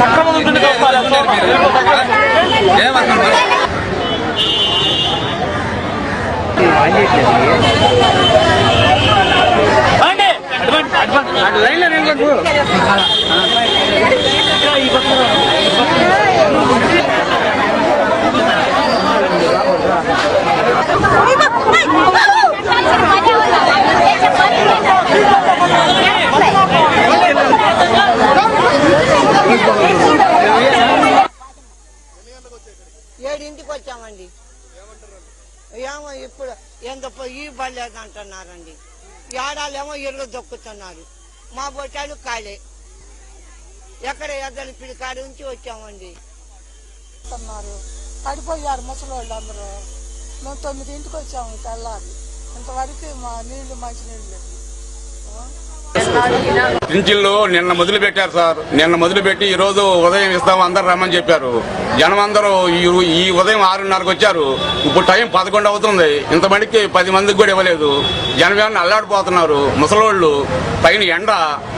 సక్రమం ఉంటుంది advance advance లైన్లో నేను ఏడింటికి వచ్చామండి. ఏమో ఇప్పుడు ఎంత ఈ పడలేదు అంటున్నారండి. ఏడాలేమో ఇల్లు దొక్కుతున్నారు. మా బొట్టాలు ఖాళీ. ఎక్కడ ఎద్దలు పిడికాడి నుంచి వచ్చామండి. అన్నారు పడిపోయారు ముసలోళ్ళు అందరూ. మేము తొమ్మిదింటికి వచ్చాము తెల్లారి. ఇంతవరకు మా నీళ్ళు మంచి నీళ్ళు లేదు పింఛన్లు నిన్న మొదలు పెట్టారు సార్. నిన్న మొదలు పెట్టి ఈ రోజు ఉదయం ఇస్తాం అందరు రమ్మని చెప్పారు. జనం అందరూ ఈ- ఈ ఉదయం ఆరున్నరకు వచ్చారు. ఇప్పుడు టైం పదకొండు అవుతుంది. ఇంతమందికి పది మందికి కూడా ఇవ్వలేదు. జనం ఏమన్నా అల్లాడిపోతున్నారు? ముసలోళ్ళు. పైన ఎండ.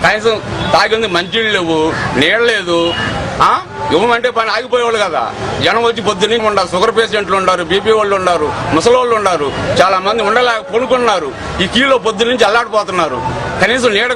కనీసం తాగింది మంచినీళ్ళు లేవు. నీళ్ళు లేదు. ఆ? ఇవ్వమంటే పని ఆగిపోయేవాళ్ళు కదా. జనం వచ్చి పొద్దున్నే ఉండారు షుగర్ పేషెంట్లు ఉన్నారు బీపీ వాళ్ళు ఉన్నారు ముసలోళ్ళు ఉన్నారు. చాలా మంది ఉండలేక పొనుకున్నారు ఈ కీలో పొద్దున్నుంచి అల్లాడిపోతున్నారు. కనీసం నీడ